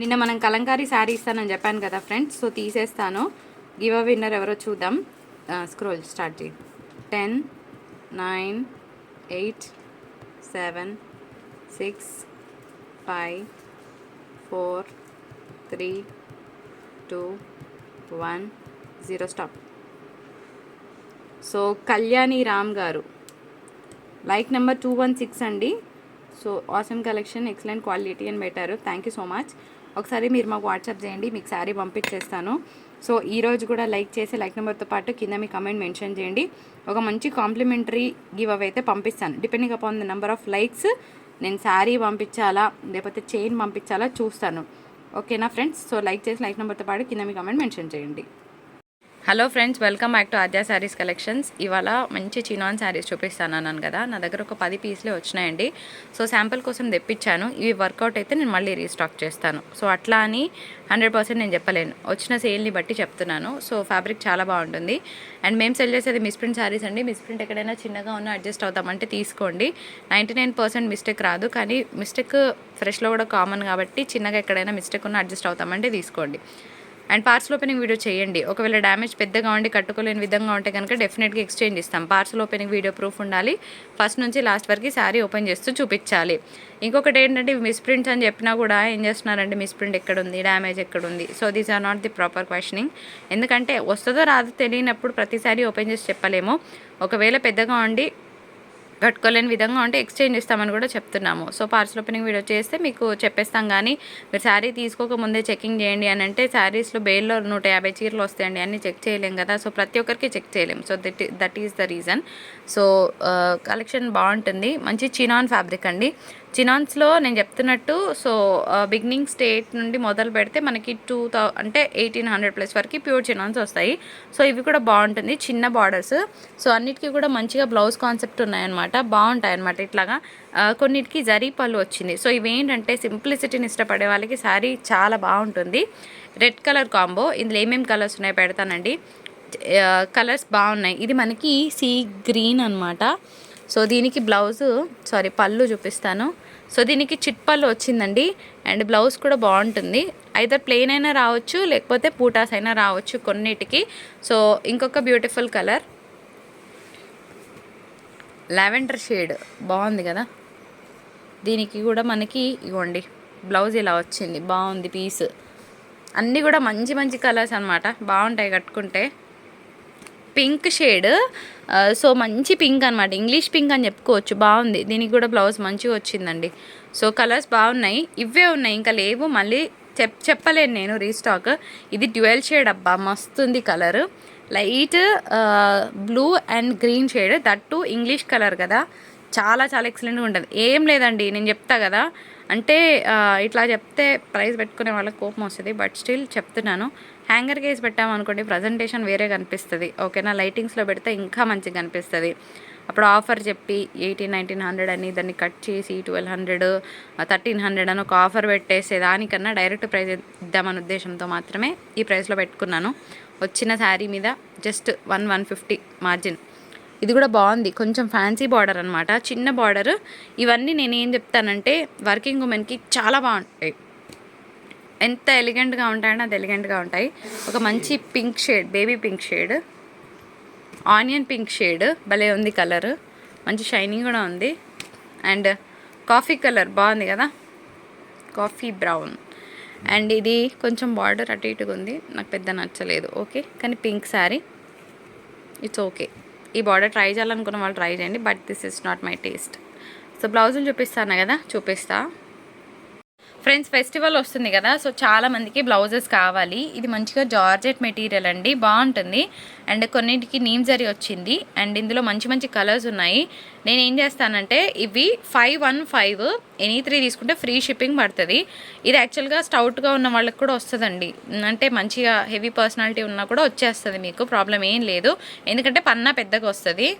నిన్న మనం కలంకారీ శారీ ఇస్తానని చెప్పాను కదా ఫ్రెండ్స్ సో తీసేస్తాను. గివ్ అ విన్నర్ ఎవరో చూద్దాం. స్క్రోల్ స్టార్ట్ చేయి. Ten nine eight seven six five four three two one zero stop so Kalyani Ram గారు. Like number two one six అండి. So awesome collection excellent quality అని పెట్టారు. Thank you so much ఒకసారి మీరు మాకు WhatsApp చేయండి మీకు శారీ పంపించేస్తాను. సో ఈరోజు కూడా లైక్ చేసి లైక్ నెంబర్తో పాటు కింద మీ కమెంట్ మెన్షన్ చేయండి. ఒక మంచి కాంప్లిమెంటరీ గివ్ అవే అయితే పంపిస్తాను. Depending upon the number of likes నేను శారీ పంపించాలా లేకపోతే చైన్ పంపించాలా చూస్తాను. ఓకేనా ఫ్రెండ్స్? సో లైక్ చేసి లైక్ నెంబర్తో పాటు కింద మీ కమెంట్ మెన్షన్ చేయండి. Hello friends welcome back to Aadya Sarees collections ఇవాళ మంచి చినాన్ శారీస్ చూపిస్తాను అన్నాను కదా. నా దగ్గర ఒక పది పీస్లే వచ్చినాయండి. సో శాంపుల్ కోసం తెప్పించాను. ఇవి వర్కౌట్ అయితే నేను మళ్ళీ రీస్టాక్ చేస్తాను. సో అట్లా అని హండ్రెడ్ పర్సెంట్ నేను చెప్పలేను. వచ్చిన సేల్ని బట్టి చెప్తున్నాను. సో ఫ్యాబ్రిక్ చాలా బాగుంటుంది. అండ్ మేము సెల్ చేసేది మిస్ప్రింట్ శారీస్ అండి. మిస్ప్రింట్ ఎక్కడైనా చిన్నగా ఉన్న అడ్జస్ట్ అవుతామంటే తీసుకోండి. నైంటీ నైన్ పర్సెంట్ మిస్టేక్ రాదు. కానీ మిస్టేక్ ఫ్రెష్లో కూడా కామన్ కాబట్టి చిన్నగా ఎక్కడైనా మిస్టేక్ ఉన్నా అడ్జస్ట్ అవుతామంటే తీసుకోండి. అండ్ పార్సల్ ఓపెనింగ్ వీడియో చేయండి. ఒకవేళ డ్యామేజ్ పెద్దగా ఉండి కట్టుకోలేని విధంగా ఉంటే కనుక డెఫినెట్గా ఎక్స్చేంజ్ ఇస్తాం. పార్సల్ ఓపెనింగ్ వీడియో ప్రూఫ్ ఉండాలి. ఫస్ట్ నుంచి లాస్ట్ వరకు శారీ ఓపెన్ చేస్తూ చూపించాలి. ఇంకొకటి ఏంటంటే మిస్ప్రింట్స్ అని చెప్పినా కూడా ఏం చేస్తున్నారంటే మిస్ప్రింట్ ఎక్కడ ఉంది డ్యామేజ్ ఎక్కడ ఉంది so these are not the proper questioning ఎందుకంటే వస్తుందో రాదో తెలియనప్పుడు ప్రతిసారి ఓపెన్ చేసి చెప్పలేము. ఒకవేళ పెద్దగా ఉండి కట్టుకోలేని విధంగా ఉంటే ఎక్స్చేంజ్ ఇస్తామని కూడా చెప్తున్నాము. సో పార్సల్ ఓపెనింగ్ వీడియో చేస్తే మీకు చెప్పేస్తాం కానీ మీరు శారీ తీసుకోక ముందే చెకింగ్ చేయండి అని అంటే శారీస్లో బెయిల్లో నూట యాభై చీరలు వస్తాయండి. అన్నీ చెక్ చేయలేం కదా. సో ప్రతి ఒక్కరికి చెక్ చేయలేం. So that that is the reason so collection బాగుంటుంది. మంచి చినాన్ ఫ్యాబ్రిక్ అండి. చినాన్స్లో నేను చెప్తున్నట్టు సో బిగినింగ్ స్టేట్ నుండి మొదలు పెడితే మనకి టూ థౌ అంటే ఎయిటీన్ హండ్రెడ్ ప్లస్ వరకు ప్యూర్ చినాన్స్ వస్తాయి. సో ఇవి కూడా బాగుంటుంది చిన్న బార్డర్స్ సో అన్నిటికీ కూడా మంచిగా బ్లౌజ్ కాన్సెప్ట్ ఉన్నాయన్నమాట బాగుంటాయి అనమాట ఇట్లాగా కొన్నిటికి జరీ పళ్ళు వచ్చింది. సో ఇవేంటంటే సింప్లిసిటీని ఇష్టపడే వాళ్ళకి శారీ చాలా బాగుంటుంది. రెడ్ కలర్ కాంబో ఇందులో ఏమేమి కలర్స్ ఉన్నాయో పెడతానండి. కలర్స్ బాగున్నాయి. ఇది మనకి సీ గ్రీన్ అన్నమాట. సో దీనికి బ్లౌజు సారీ పళ్ళు చూపిస్తాను. సో దీనికి చిట్ పళ్ళు వచ్చిందండి. అండ్ బ్లౌజ్ కూడా బాగుంటుంది. అయితే ప్లెయిన్ అయినా రావచ్చు లేకపోతే పూటాస్ అయినా రావచ్చు కొన్నిటికి. సో ఇంకొక బ్యూటిఫుల్ కలర్. Lavender shade. బాగుంది కదా? దీనికి కూడా మనకి ఇవ్వండి. బ్లౌజ్ ఇలా వచ్చింది. బాగుంది పీస్. అన్నీ కూడా మంచి మంచి కలర్స్ అనమాట బాగుంటాయి కట్టుకుంటే. Pink shade. సో మంచి పింక్ అనమాట ఇంగ్లీష్ పింక్ అని చెప్పుకోవచ్చు. బాగుంది. దీనికి కూడా బ్లౌజ్ మంచిగా వచ్చిందండి. సో కలర్స్ బాగున్నాయి. ఇవే ఉన్నాయి. ఇంకా లేవు. మళ్ళీ చెప్ చెప్పలేను నేను రీస్టాక్. ఇది డ్యువెల్ షేడ్ అబ్బా. మస్తుంది colour. Light blue and green shade. That English colour కదా. చాలా చాలా ఎక్సలెంట్గా ఉంటుంది. ఏం లేదండి. నేను చెప్తా కదా. అంటే ఇట్లా చెప్తే ప్రైస్ పెట్టుకునే వాళ్ళకి కోపం వస్తుంది బట్ స్టిల్ చెప్తున్నాను. హ్యాంగర్ కేస్ పెట్టామనుకోండి ప్రజెంటేషన్ వేరే కనిపిస్తుంది. ఓకేనా? లైటింగ్స్లో పెడితే ఇంకా మంచిగా కనిపిస్తుంది. అప్పుడు ఆఫర్ చెప్పి ఎయిటీన్ నైన్టీన్ హండ్రెడ్ అని దాన్ని కట్ చేసి ట్వెల్వ్ హండ్రెడ్ థర్టీన్ హండ్రెడ్ అని ఒక ఆఫర్ పెట్టేసే దానికన్నా డైరెక్ట్ ప్రైస్ ఇద్దామనే ఉద్దేశంతో మాత్రమే ఈ ప్రైస్లో పెట్టుకున్నాను. వచ్చిన శారీ మీద just one one fifty margin. ఇది కూడా బాగుంది. కొంచెం ఫ్యాన్సీ బార్డర్ అనమాట చిన్న బార్డర్ ఇవన్నీ నేను ఏం చెప్తానంటే వర్కింగ్ ఉమెన్కి చాలా బాగుంటాయి. ఎంత ఎలిగెంట్గా ఉంటాయంటే అది ఎలిగెంట్గా ఉంటాయి. ఒక మంచి pink shade baby pink shade onion pink shade భలే ఉంది కలర్ మంచి షైనింగ్ కూడా ఉంది. అండ్ కాఫీ కలర్ బాగుంది కదా? కాఫీ బ్రౌన్ అండ్ ఇది కొంచెం బార్డర్ అటు ఇటుగా ఉంది. నాకు పెద్ద నచ్చలేదు. ఓకే కానీ పింక్ శారీ ఇట్స్ ఓకే ఈ బార్డర్ ట్రై చేయాలనుకున్న వాళ్ళు ట్రై చేయండి but this is not my taste. So బ్లౌజులు చూపిస్తాను కదా చూపిస్తా. ఫ్రెండ్స్ ఫెస్టివల్ వస్తుంది కదా సో చాలా మందికి బ్లౌజెస్ కావాలి. ఇది మంచిగా జార్జెట్ మెటీరియల్ అండి బాగుంటుంది. అండ్ కొన్నిటికి నీమ్ జరీ వచ్చింది అండ్ ఇందులో మంచి మంచి కలర్స్ ఉన్నాయి. నేను ఏం చేస్తానంటే ఇవి five one five any three తీసుకుంటే ఫ్రీ షిప్పింగ్ పడుతుంది. ఇది యాక్చువల్గా స్టౌట్గా ఉన్న వాళ్ళకి కూడా వస్తుందండి. అంటే మంచిగా హెవీ పర్సనాలిటీ ఉన్నా కూడా వచ్చేస్తుంది మీకు ప్రాబ్లం ఏం లేదు. ఎందుకంటే పన్నా పెద్దగా వస్తుంది.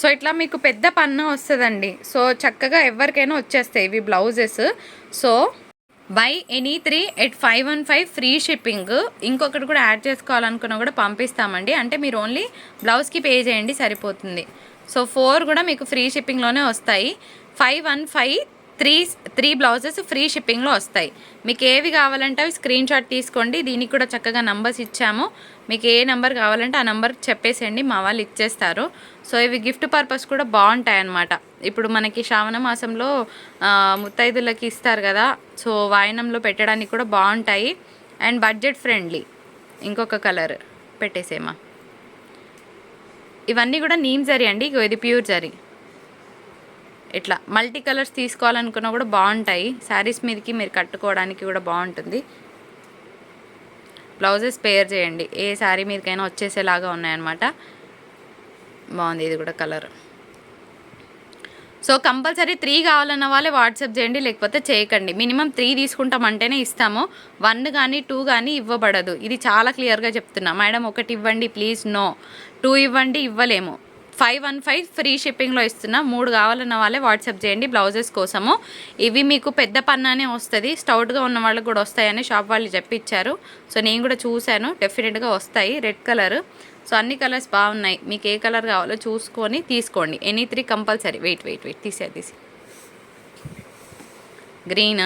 సో ఇట్లా మీకు పెద్ద పన్న వస్తుందండి. సో చక్కగా ఎవరికైనా వచ్చేస్తాయి ఇవి blouses. So buy any three at five one five free shipping ఇంకొకటి కూడా యాడ్ చేసుకోవాలనుకున్నా కూడా పంపిస్తామండి. అంటే మీరు ఓన్లీ బ్లౌజ్కి పే చేయండి సరిపోతుంది. సో ఫోర్ కూడా మీకు ఫ్రీ షిప్పింగ్లోనే వస్తాయి. Five one five three three blouses free షిప్పింగ్లో వస్తాయి. మీకు ఏవి కావాలంటే అవి స్క్రీన్ షాట్ తీసుకోండి. దీనికి కూడా చక్కగా నంబర్స్ ఇచ్చాము. మీకు ఏ నెంబర్ కావాలంటే ఆ నెంబర్ చెప్పేసేయండి. మా వాళ్ళు ఇచ్చేస్తారు. సో ఇవి గిఫ్ట్ పర్పస్ కూడా బాగుంటాయి అన్నమాట ఇప్పుడు మనకి శ్రావణ మాసంలో ముత్తైదులకి ఇస్తారు కదా. సో వాయనంలో పెట్టడానికి కూడా బాగుంటాయి. And budget friendly. ఇంకొక కలర్ పెట్టేసేమా ఇవన్నీ కూడా నీమ్ జరీ అండి. ఇది ప్యూర్ జరీ. ఇట్లా మల్టీ కలర్స్ తీసుకోవాలనుకున్నా కూడా బాగుంటాయి. శారీస్ మీదకి మీరు కట్టుకోవడానికి కూడా బాగుంటుంది. బ్లౌజెస్ పేర్ చేయండి. ఏ శారీ మీదకైనా వచ్చేసేలాగా ఉన్నాయన్నమాట. బాగుంది ఇది కూడా కలర్. సో కంపల్సరీ త్రీ కావాలన్న వాళ్ళే వాట్సాప్ చేయండి లేకపోతే చేయకండి. మినిమం త్రీ తీసుకుంటామంటేనే ఇస్తాము. వన్ కానీ టూ కానీ ఇవ్వబడదు. ఇది చాలా క్లియర్గా చెప్తున్నా. మేడం ఒకటి ఇవ్వండి ప్లీజ్ నో. టూ ఇవ్వండి ఇవ్వలేము. ఫైవ్ వన్ ఫైవ్ ఫ్రీ షిప్పింగ్లో ఇస్తున్నా మూడు కావాలన్న వాళ్ళే వాట్సాప్ చేయండి బ్లౌజెస్ కోసము. ఇవి మీకు పెద్ద పన్నానే వస్తుంది. స్టౌట్గా ఉన్న వాళ్ళకి కూడా వస్తాయని షాప్ వాళ్ళు చెప్పిచ్చారు. సో నేను కూడా చూశాను. డెఫినెట్గా వస్తాయి. Red colour. సో అన్ని కలర్స్ బాగున్నాయి. మీకు ఏ కలర్ కావాలో చూసుకొని తీసుకోండి. Any three compulsory. Wait wait wait. తీసే తీసి గ్రీన్.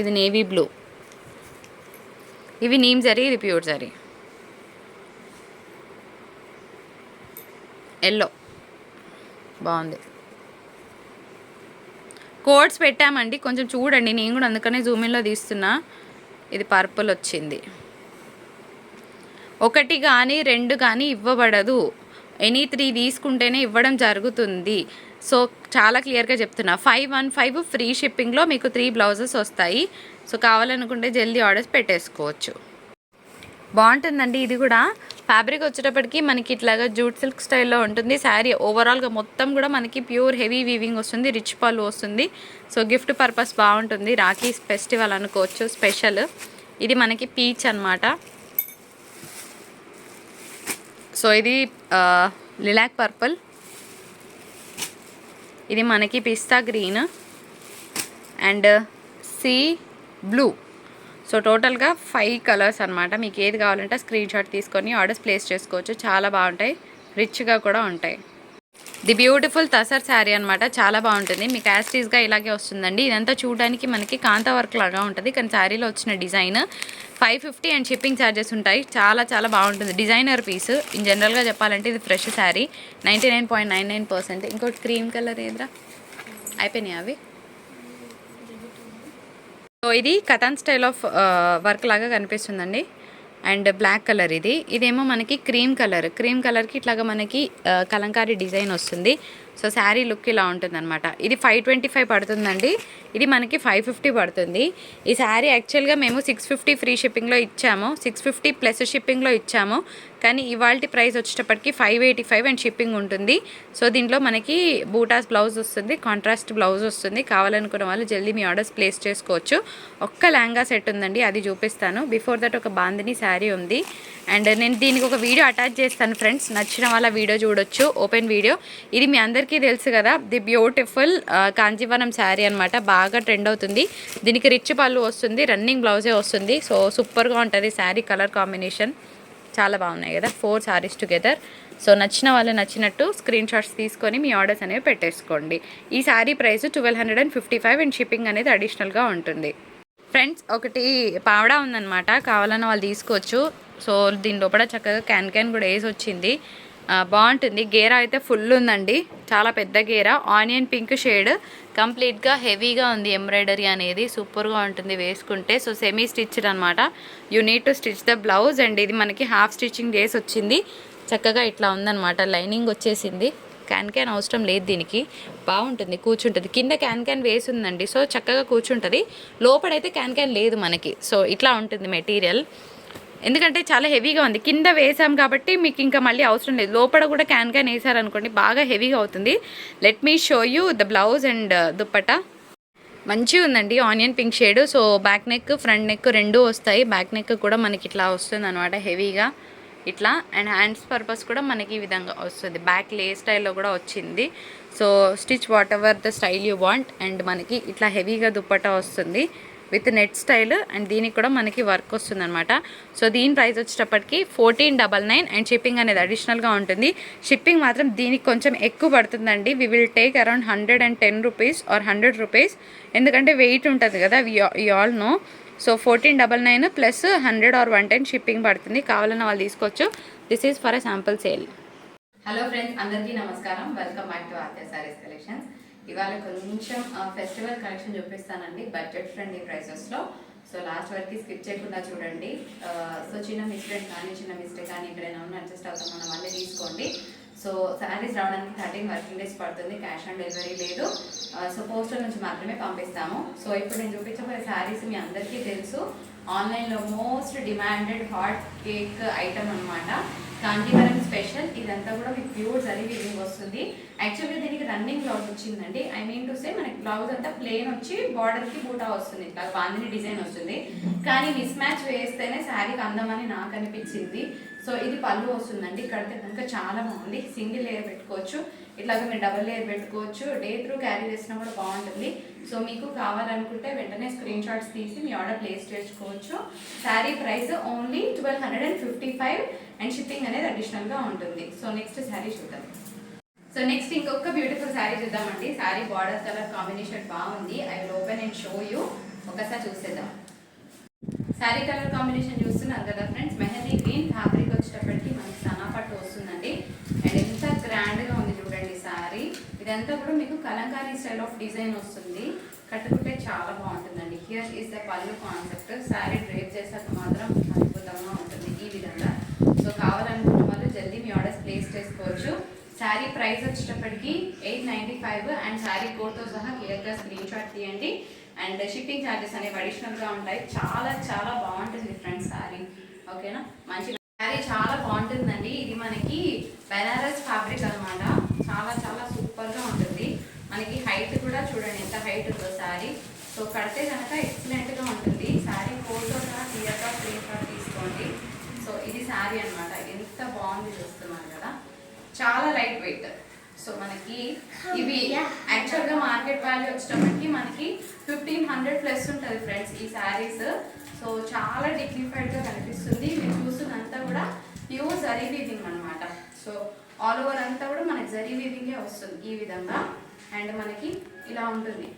ఇది నేవీ బ్లూ. ఇవి నీమ్ జరీ ఇది ప్యూర్ జరీ. ఎల్లో బాగుంది. కోడ్స్ పెట్టామండి. కొంచెం చూడండి. నేను కూడా అందుకనే జూమిన్లో తీస్తున్నా. ఇది పర్పుల్ వచ్చింది. ఒకటి కానీ రెండు కానీ ఇవ్వబడదు. ఎనీ త్రీ తీసుకుంటేనే ఇవ్వడం జరుగుతుంది. సో చాలా క్లియర్గా చెప్తున్నా. ఫైవ్ వన్ ఫైవ్ ఫ్రీ షిప్పింగ్లో మీకు త్రీ బ్లౌజెస్ వస్తాయి. సో కావాలనుకుంటే జల్దీ ఆర్డర్స్ పెట్టేసుకోవచ్చు. బాగుంటుందండి ఇది కూడా. ఫ్యాబ్రిక్ వచ్చేటప్పటికి మనకి ఇట్లాగా జూట్ సిల్క్ స్టైల్లో ఉంటుంది. శారీ ఓవరాల్గా మొత్తం కూడా మనకి ప్యూర్ హెవీ వీవింగ్ వస్తుంది. రిచ్ పళ్ళు వస్తుంది. సో గిఫ్ట్ పర్పస్ బాగుంటుంది. రాఖీ ఫెస్టివల్ అనుకోవచ్చు. స్పెషల్. ఇది మనకి పీచ్ అన్నమాట. సో ఇది లిలాక్ పర్పుల్. ఇది మనకి pista green. And sea blue. So టోటల్గా ఫైవ్ కలర్స్ అనమాట మీకు ఏది కావాలంటే స్క్రీన్ షాట్ తీసుకొని ఆర్డర్స్ ప్లేస్ చేసుకోవచ్చు. చాలా బాగుంటాయి. రిచ్గా కూడా ఉంటాయి. ది బ్యూటిఫుల్ తసర్ శారీ అనమాట చాలా బాగుంటుంది. మీకు యాస్టీస్గా ఇలాగే వస్తుందండి. ఇదంతా చూడడానికి మనకి కాంత వర్క్ లాగా ఉంటుంది. కానీ శారీలో వచ్చిన design five fifty and shipping charges ఉంటాయి. చాలా చాలా బాగుంటుంది. Designer piece. ఇన్ జనరల్గా చెప్పాలంటే ఇది fresh sari. Ninety nine point nine nine percent. ఇంకోటి క్రీమ్ కలర్ ఏదిరా? అయిపోయినాయి అవి? సో ఇది కథన్ స్టైల్ ఆఫ్ వర్క్ లాగా కనిపిస్తుందండి. అండ్ బ్లాక్ కలర్ ఇది. ఇదేమో మనకి క్రీమ్ కలర్. క్రీమ్ కలర్కి ఇట్లాగా మనకి కలంకారీ డిజైన్ వస్తుంది. సో శారీ లుక్ ఇలా ఉంటుందన్నమాట. ఇది ఫైవ్ ట్వంటీ ఫైవ్ పడుతుందండి. ఇది మనకి ఫైవ్ ఫిఫ్టీ పడుతుంది. ఈ శారీ యాక్చువల్గా మేము సిక్స్ ఫిఫ్టీ ఫ్రీ షిప్పింగ్లో ఇచ్చాము. సిక్స్ ఫిఫ్టీ ప్లస్ షిప్పింగ్లో ఇచ్చాము. కానీ ఇవాళ ప్రైస్ వచ్చేటప్పటికి five eighty five and shipping ఉంటుంది. సో దీంట్లో మనకి బూటాస్ బ్లౌజ్ వస్తుంది కాంట్రాస్ట్ బ్లౌజ్ వస్తుంది. కావాలనుకున్న వాళ్ళు జల్దీ మీ ఆర్డర్స్ ప్లేస్ చేసుకోవచ్చు. ఒక్క లెహంగా సెట్ ఉందండి అది చూపిస్తాను. బిఫోర్ దట్ ఒక బాందిని శారీ ఉంది. అండ్ నేను దీనికి ఒక వీడియో అటాచ్ చేస్తాను ఫ్రెండ్స్. నచ్చిన వాళ్ళ వీడియో చూడొచ్చు ఓపెన్ వీడియో. ఇది మీ అందరికీ తెలుసు కదా ది బ్యూటిఫుల్ కాంజీవరం శారీ అనమాట బాగా ట్రెండ్ అవుతుంది. దీనికి రిచ్ పళ్ళు వస్తుంది రన్నింగ్ బ్లౌజే వస్తుంది. సో సూపర్గా ఉంటుంది శారీ కలర్ కాంబినేషన్ చాలా బాగున్నాయి కదా ఫోర్ శారీస్ టుగెదర్ సో నచ్చిన వాళ్ళు నచ్చినట్టు స్క్రీన్ షాట్స్ తీసుకొని మీ ఆర్డర్స్ అనేవి పెట్టేసుకోండి. ఈ sari price twelve hundred and fifty five and shipping అనేది అడిషనల్గా ఉంటుంది. ఫ్రెండ్స్ ఒకటి పావడా ఉందన్నమాట. కావాలన్న వాళ్ళు తీసుకోవచ్చు. సో దీని లోపల చక్కగా క్యాన్ క్యాన్ కూడా వేసి వచ్చింది. బాగుంటుంది. గేరా అయితే ఫుల్ ఉందండి. చాలా పెద్ద గేరా. Onion pink shade. కంప్లీట్గా హెవీగా ఉంది ఎంబ్రాయిడరీ అనేది. సూపర్గా ఉంటుంది వేసుకుంటే. సో సెమీ స్టిచ్డ్ అనమాట you need to stitch the blouse and ఇది మనకి హాఫ్ స్టిచ్చింగ్ చేసి వచ్చింది. చక్కగా ఇట్లా ఉందన్నమాట. లైనింగ్ వచ్చేసింది. క్యాన్ క్యాన్ అవసరం లేదు దీనికి. బాగుంటుంది కూర్చుంటుంది. కింద క్యాన్ క్యాన్ వేసి ఉందండి. సో చక్కగా కూర్చుంటుంది. లోపడైతే క్యాన్ క్యాన్ లేదు మనకి. సో ఇట్లా ఉంటుంది మెటీరియల్. ఎందుకంటే చాలా హెవీగా ఉంది. కింద వేసాం కాబట్టి మీకు ఇంకా మళ్ళీ అవసరం లేదు. లోపల కూడా క్యాన్ క్యాన్ వేసారనుకోండి బాగా హెవీగా అవుతుంది. Let me show you the blouse and dupatta. మంచిగా ఉందండి. Onion pink shade so back neck front neck రెండు వస్తాయి. బ్యాక్ నెక్ కూడా మనకి ఇట్లా వస్తుంది అనమాట హెవీగా. ఇట్లా అండ్ హ్యాండ్స్ పర్పస్ కూడా మనకి ఈ విధంగా వస్తుంది. బ్యాక్ లే స్టైల్లో కూడా వచ్చింది. So stitch whatever the style you want and మనకి ఇట్లా హెవీగా దుప్పట వస్తుంది. విత్ నెట్ స్టైల్ అండ్ దీనికి కూడా మనకి వర్క్ వస్తుందనమాట సో దీని ప్రైస్ వచ్చేటప్పటికి fourteen double nine and shipping అనేది అడిషనల్గా ఉంటుంది. షిప్పింగ్ మాత్రం దీనికి కొంచెం ఎక్కువ పడుతుందండి. We will take around hundred and ten rupees or hundred rupees ఎందుకంటే వెయిట్ ఉంటుంది కదా you all know so fourteen double nine plus hundred or one ten shipping పడుతుంది. కావాలన్న వాళ్ళు తీసుకోవచ్చు. This is for a sample sale hello friends అందరికీ నమస్కారం. Welcome back to RK saris collections ఇవాళ కొంచెం ఫెస్టివల్ కలెక్షన్ చూపిస్తానండి బడ్జెట్ ఫ్రెండ్లీ ప్రైసెస్లో సో లాస్ట్ వరకు స్కిప్ చేయకుండా చూడండి. సో చిన్న మిస్టేక్ కానీ చిన్న మిస్టేక్ కానీ ఎక్కడైనా ఉన్న అడ్జస్ట్ అవుతాం మనం మళ్ళీ తీసుకోండి. సో శారీస్ రావడానికి థర్టీన్ వర్కింగ్ డేస్ పడుతుంది క్యాష్ ఆన్ డెలివరీ లేదు. సో పోస్టల్ నుంచి మాత్రమే పంపిస్తాము. సో ఇప్పుడు నేను చూపించబోయే శారీస్ మీ అందరికీ తెలుసు. ఆన్లైన్లో most demanded hot cake item అనమాట కాంజీవరం స్పెషల్. ఇదంతా కూడా మీకు ప్యూర్ జరీ వీవింగ్ వస్తుంది. యాక్చువల్గా దీనికి రన్నింగ్ బ్లౌజ్ వచ్చిందండి. ఐ మీన్ టు సే మనకి బ్లౌజ్ అంతా ప్లేన్ వచ్చి బార్డర్కి బూటా వస్తుంది. ఇట్లా బాందిని డిజైన్ వస్తుంది. కానీ మిస్ మ్యాచ్ వేస్తేనే శారీకి అందమని నాకు అనిపించింది. సో ఇది పళ్ళు వస్తుందండి. కడితే కనుక చాలా బాగుంది. సింగిల్ లేయర్ పెట్టుకోవచ్చు. ఇట్లాగ మీరు డబుల్ లేయర్ పెట్టుకోవచ్చు. డే త్రూ క్యారీ చేసినా కూడా బాగుంటుంది. సో మీకు కావాలనుకుంటే వెంటనే స్క్రీన్ షాట్స్ తీసి మీ ఆర్డర్ ప్లేస్ చేసుకోవచ్చు. Sari price only twelve hundred and fifty five and shipping అనేది అడిషనల్గా ఉంటుంది. సో నెక్స్ట్ శారీ చూద్దాం. సో నెక్స్ట్ ఇంకొక బ్యూటిఫుల్ శారీ చూద్దామండి. శారీ బార్డర్ కలర్ కాంబినేషన్ బాగుంది. I will open and show you. ఒకసారి చూసేద్దాం. శారీ కలర్ కాంబినేషన్ చూస్తున్నారు కదా ఫ్రెండ్స్. మెహందీ గ్రీన్ ఫ్యాబ్రిక్ వచ్చేటప్పటికి మనకి సనా పట్టు వస్తుందండి. అండ్ ఎంత గ్రాండ్గా ఉంది చూడండి శారీ. ఇదంతా కూడా మీకు కలంకారీ స్టైల్ ఆఫ్ డిజైన్ వస్తుంది. కట్టుకుంటే చాలా బాగుంటుందండి. Here is the pallu concept. Sari drape చేసాక మాత్రం అద్భుతంగా ఉంటుంది. సో కావాలనుకున్న వాళ్ళు జల్దీ మీ ఆర్డర్స్ ప్లేస్ చేసుకోవచ్చు. శారీ ప్రైస్ వచ్చేటప్పటికి eight ninety five and sari కోడ్తో సహా క్లియర్గా స్క్రీన్ షాట్ తీయండి. అండ్ షిప్పింగ్ ఛార్జెస్ అనేవి అడిషనల్గా ఉంటాయి. చాలా చాలా బాగుంటుంది ఫ్రెండ్స్ శారీ. ఓకేనా? మంచి శారీ చాలా బాగుంటుందండి. ఇది మనకి బెనారస్ ఫ్యాబ్రిక్ అనమాట చాలా చాలా సూపర్గా ఉంటుంది. మనకి హైట్ కూడా చూడండి ఎంత హైట్ ఉందో శారీ. సో కడితే కనుక ఎక్సలెంట్గా ఉంటుంది శారీ ఫోటో సహా క్లియర్గా స్క్రీన్ షాట్ తీసుకోండి సో ఇది శారీ అన్నమాట ఎంత బాగుంది చూస్తున్నాను కదా చాలా లైట్ వెయిట్ సో మనకి ఇవి యాక్చువల్గా మార్కెట్ వాల్యూ వచ్చేటప్పటికి మనకి ఫిఫ్టీన్ హండ్రెడ్ ప్లస్ ఉంటుంది ఫ్రెండ్స్ ఈ శారీస్ సో చాలా డిగ్నిఫైడ్గా కనిపిస్తుంది. మీరు చూస్తున్నంతా కూడా ప్యూర్ జరీ వీవింగ్ అనమాట సో ఆల్ ఓవర్ అంతా కూడా మనకి జరీ వీవింగే వస్తుంది ఈ విధంగా. అండ్ మనకి ఇలా ఉంటుంది.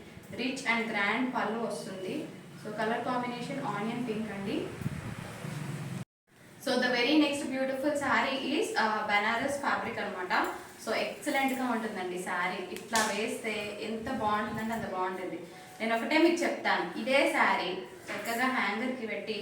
రిచ్ అండ్ గ్రాండ్ పళ్ళు వస్తుంది. So colour combination onion pink అండి. So the very next beautiful sari is Banaras fabric అనమాట సో ఎక్సలెంట్గా ఉంటుందండి శారీ ఇట్లా వేస్తే ఎంత బాగుంటుందంటే అంత బాగుంటుంది. నేను ఒకటే మీకు చెప్తాను. ఇదే శారీ చక్కగా హ్యాంగర్కి పెట్టి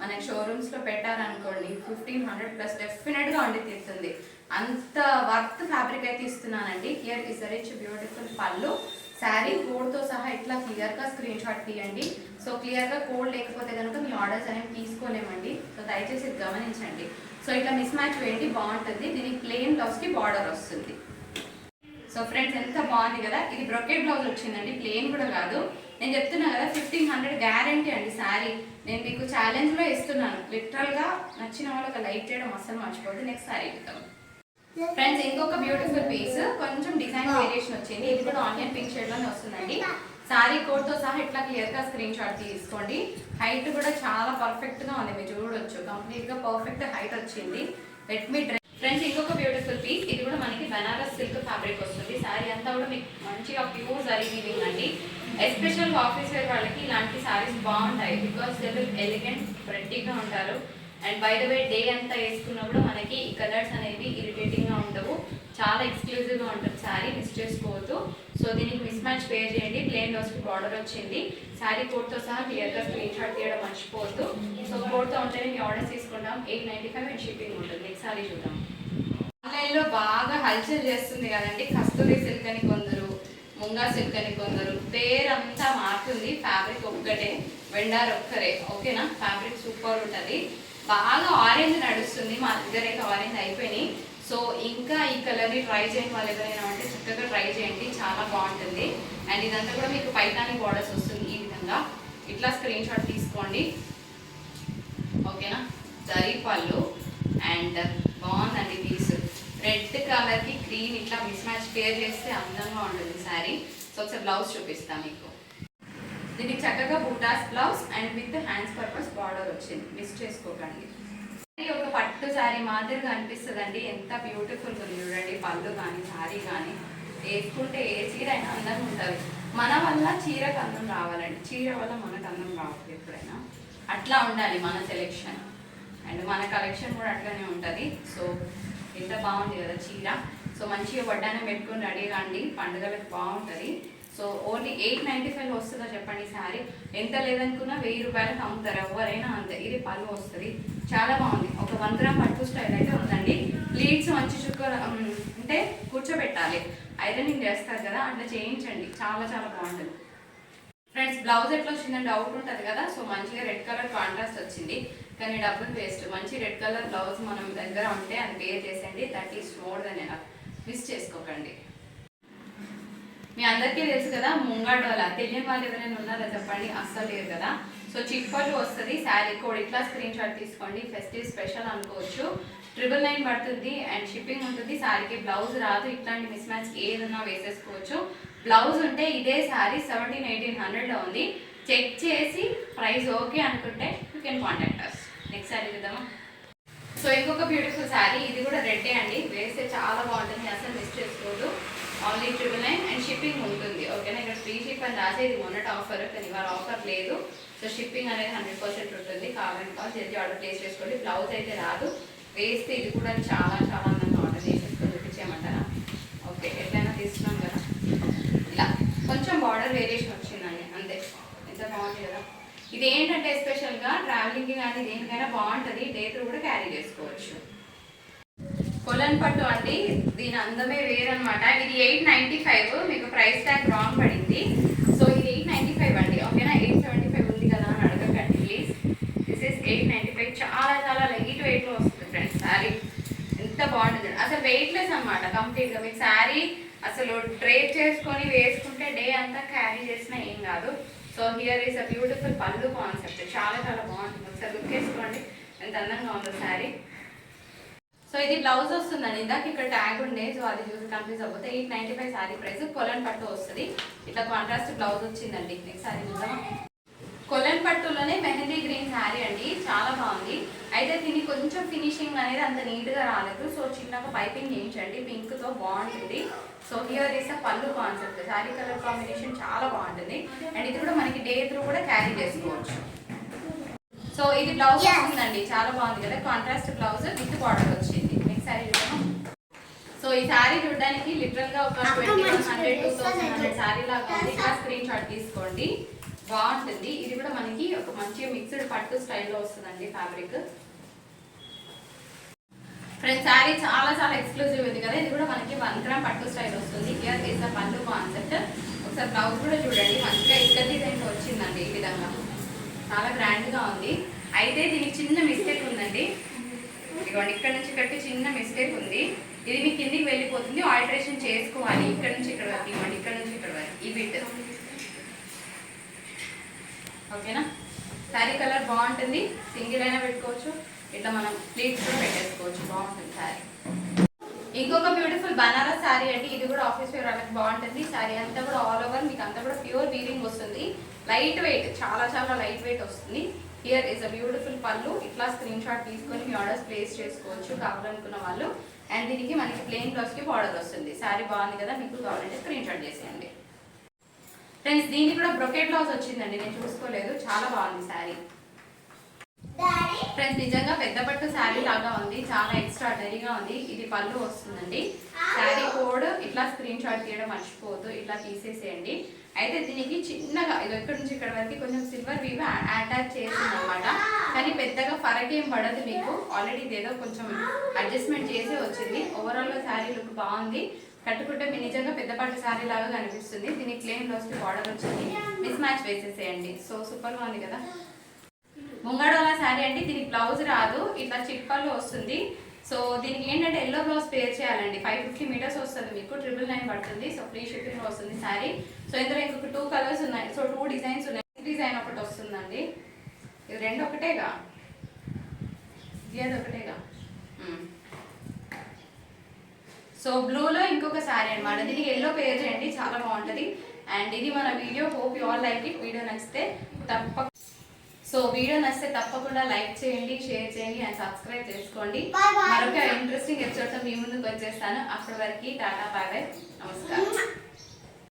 మనకి షోరూమ్స్లో పెట్టారనుకోండి ఫిఫ్టీన్ హండ్రెడ్ ప్లస్ డెఫినెట్గా ఉండి తీస్తుంది అంత వర్త్ ఫ్యాబ్రిక్ అయితే ఇస్తున్నానండి. హియర్ ఇస్ రిచ్ బ్యూటిఫుల్ పళ్ళు. శారీ కోడ్తో సహా ఇట్లా క్లియర్గా స్క్రీన్ షాట్ తీయండి. సో క్లియర్గా కోడ్ లేకపోతే కనుక మీ ఆర్డర్స్ అనేవి తీసుకోలేమండి. సో దయచేసి ఇది గమనించండి. సో ఇట్లా మిస్ మ్యాచ్ వేయండి బాగుంటుంది. దీనికి ప్లెయిన్ బ్లౌజ్కి బార్డర్ వస్తుంది. సో ఫ్రెండ్స్ ఎంత బాగుంది కదా? ఇది బ్రొకెట్ బ్లౌజ్ వచ్చిందండి. ప్లెయిన్ కూడా కాదు. నేను చెప్తున్నా కదా ఫిఫ్టీన్ హండ్రెడ్ గ్యారంటీ అండి శారీ. నేను మీకు ఛాలెంజ్లో ఇస్తున్నాను. లిటరల్గా నచ్చిన వాళ్ళకి లైక్ చేయడం అస్సలు మర్చిపోద్దు నెక్స్ట్ శారీ ఇద్దాం ఫ్రెండ్స్ ఇంకొక బ్యూటిఫుల్ పీస్ కొంచెం డిజైన్ వేరియేషన్ వచ్చింది. ఇది కూడా ఆనియన్ పింక్ షేడ్లోనే వస్తుందండి. సారీ కోడ్తో సహా ఇట్లా క్లియర్గా స్క్రీన్ షాట్ తీసుకోండి. హైట్ కూడా చాలా పర్ఫెక్ట్గా ఉంది. మీరు చూడొచ్చు. కంప్లీట్గా పర్ఫెక్ట్ హైట్ వచ్చింది. లెట్ మీ డ్రెస్ ఫ్రెండ్స్ ఇంకొక బ్యూటిఫుల్ పీస్ ఇది కూడా మనకి బనారస్ సిల్క్ ఫ్యాబ్రిక్ వస్తుంది. సారీ అంతా కూడా మీకు మంచిగా ప్యూర్ జరీ వీవింగ్ అండి. ఎస్పెషల్ ఆఫీస్ వేర్ వాళ్ళకి ఇలాంటి సారీస్ బాగుంటాయి బికాస్ దే ఎలిగెంట్ ప్రెట్టీగా ఉంటారు. And by the way day అంతా వేసుకున్నా కూడా మనకి ఈ కలర్స్ అనేవి ఇరిటేటింగ్గా ఉండవు చాలా ఎక్స్క్లూజివ్గా ఉంటుంది శారీ మిస్ చేసుకోవద్దు. సో దీనికి మిస్ మ్యాచ్ పే చేయండి. ప్లేన్ డోస్కి బార్డర్ వచ్చింది. శారీ కోడ్తో సహా క్లియర్గా స్క్రీన్ షాట్ తీయడం మర్చిపోవద్దు. సో కోడ్తో ఉంటేనే మీ ఆర్డర్ తీసుకుంటాం. Eight ninety five and shipping ఉంటుంది. నెక్స్ట్ శారీ చూద్దాం. ఆన్లైన్లో బాగా హల్చల్ చేస్తుంది కదండి. కస్తూరి సిల్క్ అని కొందరు ముంగా సిల్క్ అని కొందరు పేరంతా మారుతుంది. ఫ్యాబ్రిక్ ఒక్కటే వెండార్ ఒక్కరే. ఓకేనా? ఫ్యాబ్రిక్ సూపర్ ఉంటుంది. బాగా ఆరెంజ్ నడుస్తుంది. మా దగ్గర అయితే ఆరెంజ్ అయిపోయినాయి. సో ఇంకా ఈ కలర్ని ట్రై చేయని వాళ్ళు ఎవరైనా అంటే చక్కగా ట్రై చేయండి. చాలా బాగుంటుంది. అండ్ ఇదంతా కూడా మీకు పైతాని బార్డర్స్ వస్తుంది ఈ విధంగా. ఇట్లా స్క్రీన్ షాట్ తీసుకోండి. ఓకేనా? జరీ పళ్ళు. అండ్ బాగుందండి పీస్ రెడ్ కలర్కి గ్రీన్ ఇట్లా మిస్ మ్యాచ్ పేర్ చేస్తే అందంగా ఉంటుంది శారీ. సో ఒకసారి బ్లౌజ్ చూపిస్తాను మీకు. దీనికి చక్కగా butas blouse and with hands purpose border వచ్చింది. మిస్ చేసుకోకండి. ఒక పట్టు శారీ మాదిరిగా అండి ఎంత బ్యూటిఫుల్ ఉంది చూడండి. పళ్ళు కానీ శారీ కానీ వేసుకుంటే ఏ చీర అయినా అందంగా ఉంటుంది. మన వల్ల చీరకు అందం రావాలండి. చీర వల్ల మనకు అందం రావాలి ఎప్పుడైనా. అట్లా ఉండాలి మన సెలెక్షన్ అండ్ మన కలెక్షన్ కూడా అట్లానే ఉంటుంది. సో ఎంత బాగుంది కదా చీర. సో మంచిగా వడ్డానం పెట్టుకుని రెడీ రండి. పండుగలకు బాగుంటుంది. So only eight ninety five వస్తుందో చెప్పండి శారీ ఎంత లేదనుకున్నా వెయ్యి రూపాయలకు అమ్ముతారు ఎవరైనా అంతే. ఇది పళ్ళు వస్తుంది. చాలా బాగుంది. ఒక వన్ గ్రామ్ పట్టు స్టైల్ అయితే ఉందండి. లీడ్స్ మంచి చుక్క అంటే కూర్చోబెట్టాలి. ఐరనింగ్ చేస్తారు కదా అట్లా చేయించండి. చాలా చాలా బాగుంటుంది. ఫ్రెండ్స్ బ్లౌజ్ ఎట్లా వచ్చిందని డౌట్ ఉంటుంది కదా సో మంచిగా రెడ్ కలర్ కాంట్రాస్ట్ వచ్చింది. కానీ డబ్బులు వేస్ట్ మంచి రెడ్ కలర్ బ్లౌజ్ మనం దగ్గర ఉంటే అది పే చేసేయండి. దట్ ఈస్ మోర్ దెన్ ఎలా మిస్ చేసుకోకండి. మీ అందరికీ తెలుసు కదా ముంగాడోల తెలియని వాళ్ళు ఎవరైనా ఉన్నారా చెప్పండి? అస్సలు లేరు కదా. సో చిప్పలు వస్తుంది శారీ కోడ్ ఇట్లా స్క్రీన్ షాట్ తీసుకోండి ఫెస్టివ్ స్పెషల్ అనుకోవచ్చు. ట్రిపుల్ నైన్ పడుతుంది అండ్ షిప్పింగ్ ఉంటుంది. శారీకి బ్లౌజ్ రాదు ఇట్లాంటి మిస్ మ్యాచ్ ఏదన్నా వేసేసుకోవచ్చు. బ్లౌజ్ ఉంటే ఇదే శారీ సెవెంటీన్ ఎయిటీన్ హండ్రెడ్లో ఉంది. చెక్ చేసి ప్రైస్ ఓకే అనుకుంటే you can contact us next sari చూద్దామా? సో ఇంకొక బ్యూటిఫుల్ శారీ ఇది కూడా రెడ్డే అండి. వేస్తే చాలా బాగుంటుంది. అసలు మిస్ చేసుకోదు. Only triple nine and shipping ఉంటుంది. ఓకేనా ఇక్కడ ఫ్రీ షిప్ అని రాసేది మొన్నటి ఆఫర్ కానీ ఇవాళ ఆఫర్ లేదు. సో షిప్పింగ్ అనేది హండ్రెడ్ పర్సెంట్ ఉంటుంది. కావాలని కాల్ చేసి ఆర్డర్ ప్లేస్ చేసుకోండి. బ్లౌజ్ అయితే రాదు. వేస్తే ఇది కూడా చాలా చాలా అందంగా ఆర్డర్ చేసేసుకొని చూపించేయమంటారా? ఓకే ఎట్లయినా తీసుకున్నాం కదా. ఇలా. కొంచెం బార్డర్ వేరియేషన్ వచ్చిందండి. అంతే. ఎంత బాగుంది కదా. ఇది ఏంటంటే ఎస్పెషల్గా ట్రావెలింగ్కి కానీ దేనికైనా బాగుంటుంది. డేట్ కూడా క్యారీ చేసుకోవచ్చు. కొలన్ పట్టు అండి. దీని అందమే వేరనమాట ఇది ఎయిట్ నైంటీ ఫైవ్. మీకు ప్రైస్ ట్యాగ్ రాంగ్ పడింది. సో ఇది ఎయిట్ నైంటీ ఫైవ్ అండి. ఓకేనా? ఎయిట్ సెవెంటీ ఫైవ్ ఉంది కదా అని అడగకండి please this is eight ninety five. చాలా చాలా లైట్ వెయిట్లో వస్తుంది ఫ్రెండ్స్. శారీ ఎంత బాగుంటుంది. అసలు వెయిట్లెస్ అనమాట కంప్లీట్గా మీకు శారీ అసలు డ్రేప్ చేసుకొని వేసుకుంటే డే అంతా క్యారీ చేసినా ఏం కాదు. So here is a beautiful pallu concept చాలా చాలా బాగుంటుంది. ఒకసారి లుక్ వేసుకోండి ఎంత అందంగా ఉందో శారీ. సో ఇది బ్లౌజ్ వస్తుందండి. ఇందాక ఇక్కడ ట్యాగ్ ఉండే సో అది చూసి confuse అవ్వతే eight ninety five sari price కొలన్ పట్టు వస్తుంది. ఇట్లా కాంట్రాస్ట్ బ్లౌజ్ వచ్చిందండి. నెక్స్ట్ శారీ చూద్దామా. కొలన్ పట్టులోనే మెహందీ గ్రీన్ శారీ అండి. చాలా బాగుంది. అయితే దీనికి కొంచెం ఫినిషింగ్ అనేది అంత నీట్గా రాలేదు. సో చిన్నగా పైపింగ్ చేయించండి. పింక్తో బాగుంటుంది. సో హియర్ ఇస్ అ పళ్ళు కాన్సెప్ట్ శారీ కలర్ కాంబినేషన్ చాలా బాగుంటుంది. అండ్ ఇది కూడా మనకి డే త్రూ కూడా క్యారీ చేసుకోవచ్చు. సో ఇది బ్లౌజ్ వస్తుందండి. చాలా బాగుంది కదా. కాంట్రాస్ట్ బ్లౌజ్ విత్ బార్డర్ వచ్చింది శారీ సో ఈ శారీ చూడడానికి లిటరల్గా ఒక twenty hundred two thousand. Hundred sari లాగా ఉంది. ఇలా స్క్రీన్ షాట్ తీసుకోండి. బాగుంటుంది. ఇది కూడా మనకి ఒక మంచి మిక్స్డ్ పట్టు స్టైల్లో వస్తుందండి ఫ్యాబ్రిక్ ఫ్రెండ్స్ శారీ చాలా చాలా ఎక్స్క్లూజివ్ ఉంది కదా. ఇది కూడా మనకి వన్ గ్రామ్ పట్టు స్టైల్ వస్తుంది. Here is the pallu concept ఒకసారి బ్లౌజ్ కూడా చూడండి. మంచిగా ఇక్కడ డిజైన్ వచ్చిందండి ఈ విధంగా. చాలా గ్రాండ్గా ఉంది. అయితే దీనికి చిన్న మిస్టేక్ ఉందండి. ఇదిగోండి ఇక్కడ నుంచి ఇక్కడికి చిన్న మిస్టేక్ ఉంది. ఇది మీ కిందికి వెళ్ళిపోతుంది. ఆల్టరేషన్ చేసుకోవాలి. ఇక్కడ నుంచి ఇక్కడ వరకు ఇవ్వండి. ఇక్కడ నుంచి ఇక్కడ వరకు. ఈ బిట్ ఓకేనా? శారీ కలర్ బాగుంటుంది. సింగిల్ అయినా పెట్టుకోవచ్చు. ఇట్లా మనం ప్లీట్స్ కూడా పెట్టేసుకోవచ్చు. బాగుంటుంది శారీ ఇంకొక బ్యూటిఫుల్ బనారస్ శారీ అండి. ఇది కూడా ఆఫీస్ వేర్ వాళ్ళకి బాగుంటుంది. శారీ అంతా కూడా ఆల్ ఓవర్ మీకు అంతా కూడా ప్యూర్ వీలింగ్ వస్తుంది. లైట్ వెయిట్ చాలా చాలా లైట్ వెయిట్ వస్తుంది. Here is a beautiful pallu ఇట్లా స్క్రీన్ షాట్ తీసుకొని మీ ఆర్డర్స్ ప్లేస్ చేసుకోవచ్చు. కావాలనుకున్న వాళ్ళు. అండ్ దీనికి మనకి ప్లెయిన్ బ్లౌజ్కి బార్డర్ వస్తుంది. శారీ బాగుంది కదా మీకు కావాలంటే స్క్రీన్ షాట్ చేసేయండి. ఫ్రెండ్స్ దీనికి కూడా బ్రొకెట్ బ్లౌజ్ వచ్చిందండి. నేను చూసుకోలేదు. చాలా బాగుంది శారీ ఫ్రెండ్స్ నిజంగా పెద్ద పట్టు శారీ లాగా ఉంది. చాలా ఎక్స్ట్రాడనరీగా ఉంది. ఇది పళ్ళు వస్తుందండి. శారీ కోడ్ ఇట్లా స్క్రీన్ షాట్ తీయడం మర్చిపోవద్దు. ఇట్లా తీసేసేయండి. అయితే దీనికి చిన్నగా ఇది ఎక్కడి నుంచి ఇక్కడ వరకు కొంచెం సిల్వర్ వీవ్ అటాచ్ చేసింది అనమాట కానీ పెద్దగా ఫరక్ ఏం పడదు మీకు. ఆల్రెడీ ఇదేదో కొంచెం అడ్జస్ట్మెంట్ చేసి వచ్చింది. ఓవరాల్గా శారీ లుక్ బాగుంది. కట్టుకుంటే మీ నిజంగా పెద్దపాటి శారీ లాగా కనిపిస్తుంది. దీనికి ప్లేన్ బ్లౌజ్ బార్డర్ వచ్చింది. మిస్ మ్యాచ్ వేసేసేయండి సో సూపర్గా ఉంది కదా. ముంగడోలా శారీ అంటే దీనికి బ్లౌజ్ రాదు. ఇట్లా చిప్పలు వస్తుంది. సో దీనికి ఏంటంటే ఎల్లో బ్లౌజ్ పేర్ చేయాలండి. ఫైవ్ ఫిఫ్టీ మీటర్స్ వస్తుంది మీకు ట్రిపుల్ నైన్ పడుతుంది. సో ఫ్రీ షిప్పింగ్ వస్తుంది శారీ సో ఇందులో ఇంకొక టూ కలర్స్ ఉన్నాయి. సో టూ డిజైన్స్ ఉన్నాయి. డిజైన్ ఒకటి వస్తుందండి. ఇది రెండు ఒకటేగా? ఇది అది ఒకటేగా? Hmm. సో బ్లూలో ఇంకొక శారీ అనమాట దీనికి ఎల్లో పేర్ చేయండి. చాలా బాగుంటుంది. అండ్ ఇది మన video hope you all like it video నచ్చితే తప్పక సో వీడియో నచ్చితే తప్పకుండా లైక్ చేయండి షేర్ చేయండి అండ్ సబ్స్క్రైబ్ చేసుకోండి. మరొక ఇంట్రెస్టింగ్ ఎపిసోడ్తో మీ ముందుకు వచ్చేస్తాను. అప్పటి వరకు టాటా బాయ్ బాయ్. నమస్కారం.